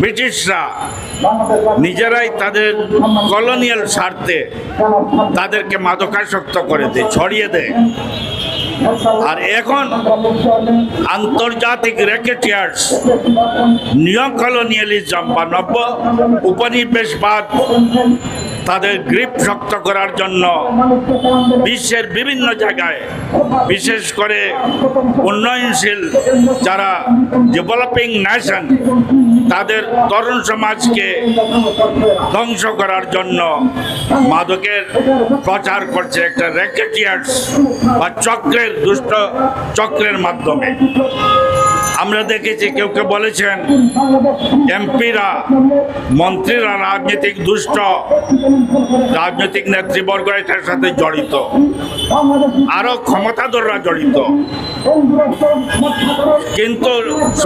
ব্রিটিশরা নিজেরাই তাদের কলোনিয়াল স্বার্থে তাদেরকে মাদকাসক্ত করে দেয়, ছড়িয়ে দেয়। আর এখন আন্তর্জাতিক র্যাকেটিয়ার্স নিয়ম কলোনিয়ালিজম বা নব্য উপনিবেশবাদ তাদের গ্রিপ শক্ত করার জন্য বিশ্বের বিভিন্ন জায়গায়, বিশেষ করে উন্নয়নশীল যারা ডেভেলপিং নেশন তাদের তরুণ সমাজকে ধ্বংস করার জন্য মাদকের প্রচার করছে একটা র্যাকেটিয়ার্স বা চক্রের দুষ্ট চক্রের মাধ্যমে। আমরা দেখেছি, কেউ কেউ বলেছেন, এমপিরা, মন্ত্রীরা রাজনৈতিক দুষ্ট, রাজনৈতিক নেতৃবর্গ এটার সাথে জড়িত। আরও ক্ষমতাধররা জড়িত। কিন্তু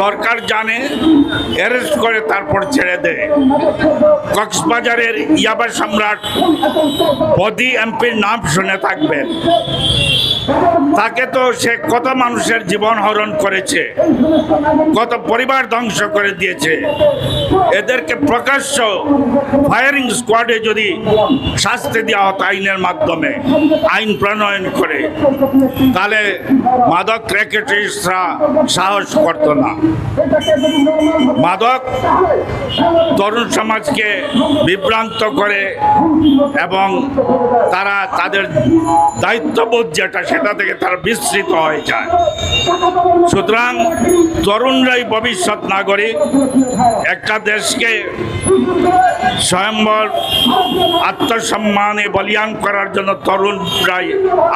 সরকার জানে, অ্যারেস্ট করে তারপর ছেড়ে দেয়। কক্সবাজারের ইয়াবা সম্রাট, বদি এমপির নাম শুনে থাকবেন। তাকে তো সে কত মানুষের জীবন হরণ করেছে কত পরিবার ধ্বংস করে দিয়েছে। এদেরকে প্রকাশ্য ফায়ারিং স্কোয়াডে যদি শাস্তি দেওয়া হতো আইনের মাধ্যমে, আইন প্রণয়ন করে, তাহলে মাদক র্যাকেটিস্টরা সাহস করতো না। মাদক তরুণ সমাজকে বিভ্রান্ত করে এবং তারা তাদের দায়িত্ববোধ যেটা, সেটা থেকে তারা বিস্তৃত হয়ে যায়। সুতরাং তরুণরাই ভবিষ্যৎ নাগরিক, একটা দেশকে স্বয়ম্বর আত্মসম্মানে বলিয়ান করার জন্য তরুণ প্রায়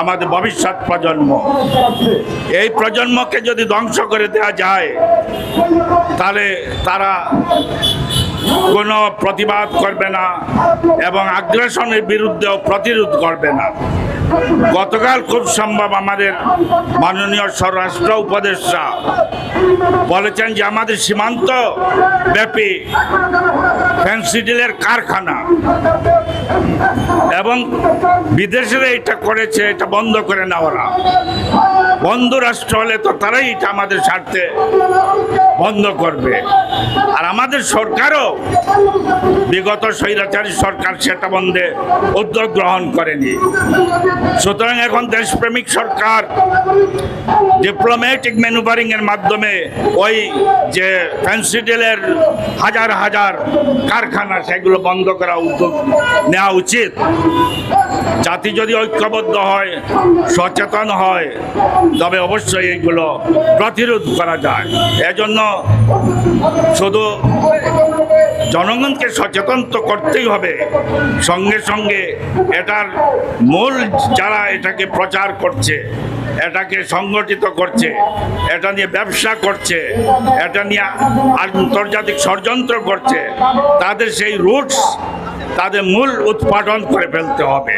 আমাদের ভবিষ্যৎ প্রজন্ম। এই প্রজন্মকে যদি ধ্বংস করে দেওয়া যায়, তাহলে তারা কোনো প্রতিবাদ করবে না এবং আগ্রাসনের বিরুদ্ধেও প্রতিরোধ করবে না। গতকাল খুব সম্ভব আমাদের মাননীয় স্বরাষ্ট্র উপদেষ্টা বলেছেন যে আমাদের সীমান্ত ব্যাপী ফ্যান্সিডিলের কারখানা এবং বিদেশের এটা করেছে, এটা বন্ধ করে না ওরা বন্ধু রাষ্ট্র হলে তো তারাই এটা আমাদের স্বার্থে বন্ধ করবে। আর আমাদের সরকারও বিগত স্বৈরাচারী সরকার সেটা বন্ধে উদ্যোগ গ্রহণ করেনি। সুতরাং এখন দেশপ্রেমিক সরকার ডিপ্লোম্যাটিক ম্যানুভারিং এর মাধ্যমে ওই যে ফ্যান্সিডেলের হাজার হাজার কারখানা, সেগুলো বন্ধ করা উদ্যোগ নেওয়া উচিত। জাতি যদি ঐক্যবদ্ধ হয়, সচেতন হয়, তবে অবশ্যই এইগুলো প্রতিরোধ করা যায়। এজন্য শুধু জনগণকে সচেতন তো করতেই হবে। সঙ্গে সঙ্গে এটার মূল যারা এটাকে প্রচার করছে, এটাকে সংগঠিত করছে, এটা নিয়ে ব্যবসা করছে, এটা নিয়ে আন্তর্জাতিক ষড়যন্ত্র করছে, তাদের সেই রুটস তাদের মূল উৎপাদন করে ফেলতে হবে।